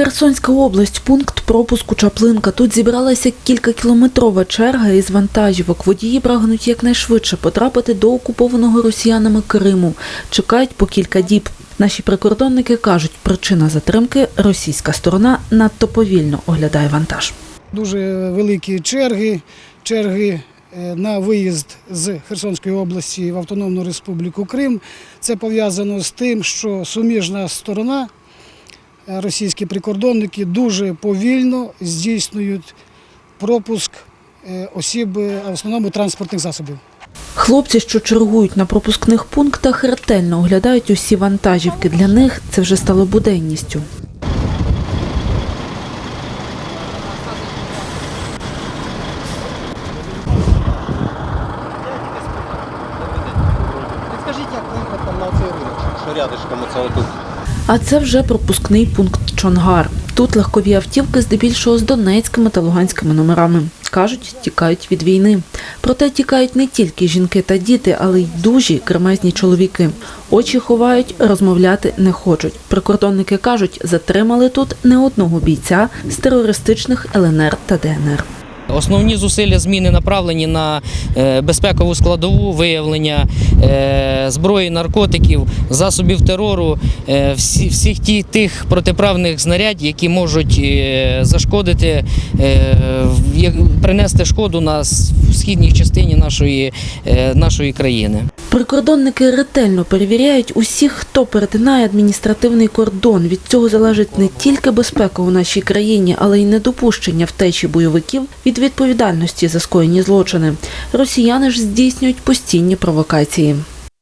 Херсонська область, пункт пропуску Чаплинка. Тут зібралася кількакілометрова черга із вантажівок. Водії прагнуть якнайшвидше потрапити до окупованого росіянами Криму. Чекають по кілька діб. Наші прикордонники кажуть, причина затримки – російська сторона надто повільно оглядає вантаж. Дуже великі черги, черги е, на виїзд з Херсонської області в Автономну Республіку Крим. Це пов'язано з тим, що суміжна сторона, російські прикордонники, дуже повільно здійснюють пропуск е, осіб, е, в основному транспортних засобів. Хлопці, що чергують на пропускних пунктах, ретельно оглядають усі вантажівки. Для них це вже стало буденністю. Підскажіть, як виїхати там на оцей ринок, що рядишком оце отут. А це вже пропускний пункт Чонгар. Тут легкові автівки здебільшого з донецькими та луганськими номерами. Кажуть, тікають від війни. Проте тікають не тільки жінки та діти, але й дужі кремезні чоловіки. Очі ховають, розмовляти не хочуть. Прикордонники кажуть, затримали тут не одного бійця з терористичних ЛНР та ДНР. Основні зусилля зміни направлені на е, безпекову складову виявлення е, зброї, наркотиків, засобів терору, е, всіх тих протиправних знарядь, які можуть зашкодити, принести шкоду на східній частині нашої, нашої країни. Прикордонники ретельно перевіряють усіх, хто перетинає адміністративний кордон. Від цього залежить не тільки безпека у нашій країні, але й недопущення втечі бойовиків від відповідальності за скоєні злочини. Росіяни ж здійснюють постійні провокації.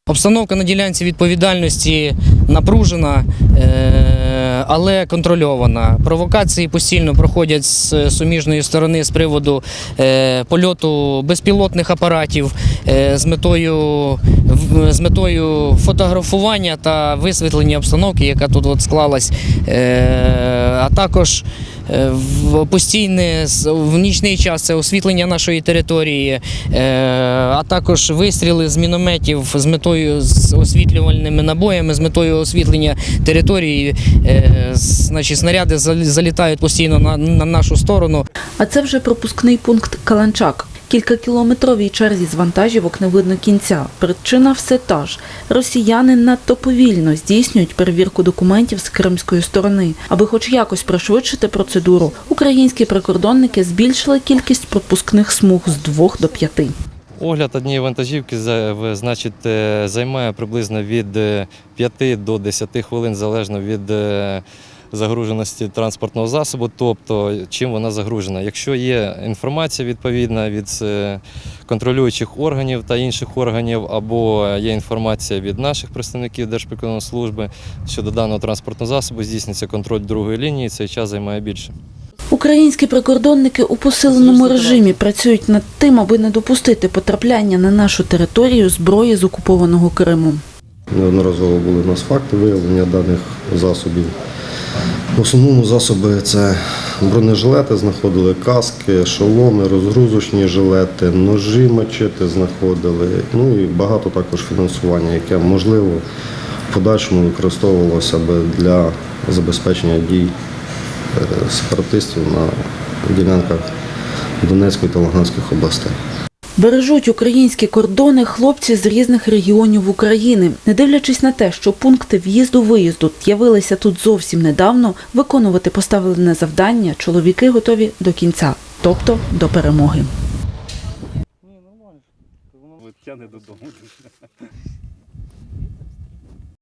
Обстановка на ділянці відповідальності напружена, е, але контрольована. Провокації постійно проходять з суміжної сторони з приводу е, польоту безпілотних апаратів е, з метою, з метою фотографування та висвітлення обстановки, яка тут от склалась, а також постійне в нічний час це освітлення нашої території, а також вистріли з мінометів з метою з освітлювальними набоями, з метою освітлення території. Е, Значить, снаряди зал- залітають постійно на, на нашу сторону. А це вже пропускний пункт Каланчак. Кількакілометровій черзі з вантажівок не видно кінця. Причина все та ж. Росіяни надто повільно здійснюють перевірку документів з кримської сторони. Аби хоч якось пришвидшити процедуру, українські прикордонники збільшили кількість пропускних смуг з двох до п'яти. Огляд однієї вантажівки значить, е, займає приблизно від е, 5 до 10 хвилин залежно від е, загруженості транспортного засобу, тобто чим вона загружена. Якщо є інформація відповідна від е, контролюючих органів та інших органів, або є інформація від наших представників Держприкордонслужби щодо даного транспортного засобу, здійснюється контроль другої лінії, цей час займає більше. Українські прикордонники у посиленому режимі працюють над тим, аби не допустити потрапляння на нашу територію зброї з окупованого Криму. Неодноразово були у нас факти виявлення даних засобів. В основному засоби це бронежилети, знаходили каски, шоломи, розгрузочні жилети, ножі мачети знаходили. Ну і багато також фінансування, яке можливо в подальшому використовувалося би для забезпечення дій сепаратистів на ділянках Донецької та Луганських областей. Бережуть українські кордони хлопці з різних регіонів України. Не дивлячись на те, що пункти в'їзду-виїзду з'явилися тут зовсім недавно, виконувати поставлене завдання чоловіки готові до кінця, тобто до перемоги.